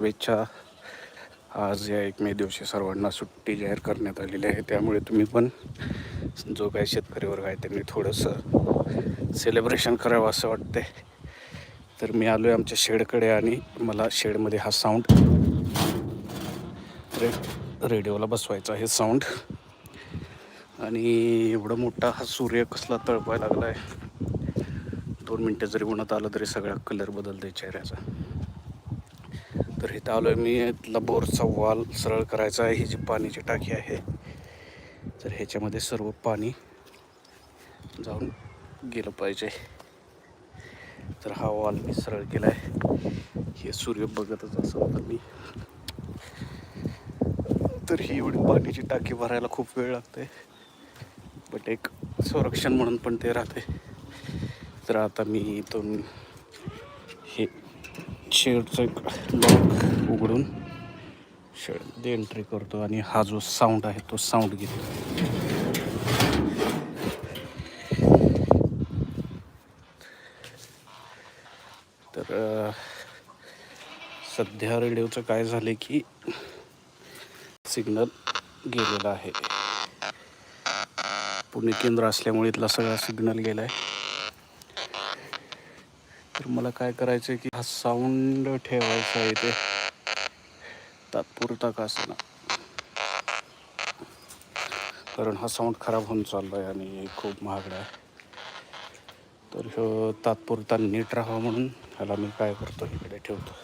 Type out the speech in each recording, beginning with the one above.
शुभेच्छा. आज या एक मे दिवशी सर्वांना सुट्टी जाहीर करण्यात आलेली आहे. त्यामुळे तुम्ही पण जो काही शेतकरी वर्ग आहे त्यांनी थोडंसं सेलिब्रेशन करावं असं वाटतंय. तर मी आलो आहे आमच्या शेडकडे आणि मला शेडमध्ये हा साऊंड रे रेडिओला बसवायचा आहे साऊंड आणि एवढा मोठा हा सूर्य कसला तळपाय लागला आहे दोन मिनटं जरी उन्हात आलं तरी सगळा कलर बदलतोय चेहऱ्याचा. तर इथं आलो आहे मी. इथला बोरचा वाल सरळ करायचा आहे. ही जी पाण्याची टाकी आहे तर ह्याच्यामध्ये सर्व पाणी जाऊन गेलं पाहिजे. तर हा वाल मी सरळ केला आहे हे सूर्य बघतच असं तर मी. तर ही एवढी पाण्याची टाकी भरायला खूप वेळ लागते बट एक संरक्षण म्हणून पण ते राहते तर आता मी इथून हे शेडचं एक लॉक उघडून शेडमध्ये एंट्री करतो आणि हा जो साऊंड आहे तो साऊंड घेतो. तर सध्या रेडिओचं काय झालं की सिग्नल गेलेला आहे. पुणे केंद्र असल्यामुळे इथला सगळा सिग्नल गेला आहे तर मला काय करायचं आहे की हा साऊंड ठेवायचा आहे इथे. तात्पुरता का असं कारण हा साऊंड खराब होऊन चालला आहे आणि खूप महागडा आहे. तर ह्यो तात्पुरता नीट राहावा म्हणून ह्याला मी काय करतो इकडे ठेवतो.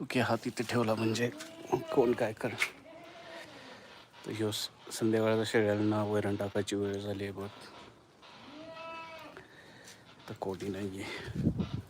ओके हा तिथे ठेवला म्हणजे कोण काय कर तर ह्यो संध्याकाळचा शेळ्यांना वैरण टाकायची वेळ झाली आहे बघ. तर कोणी नाही आहे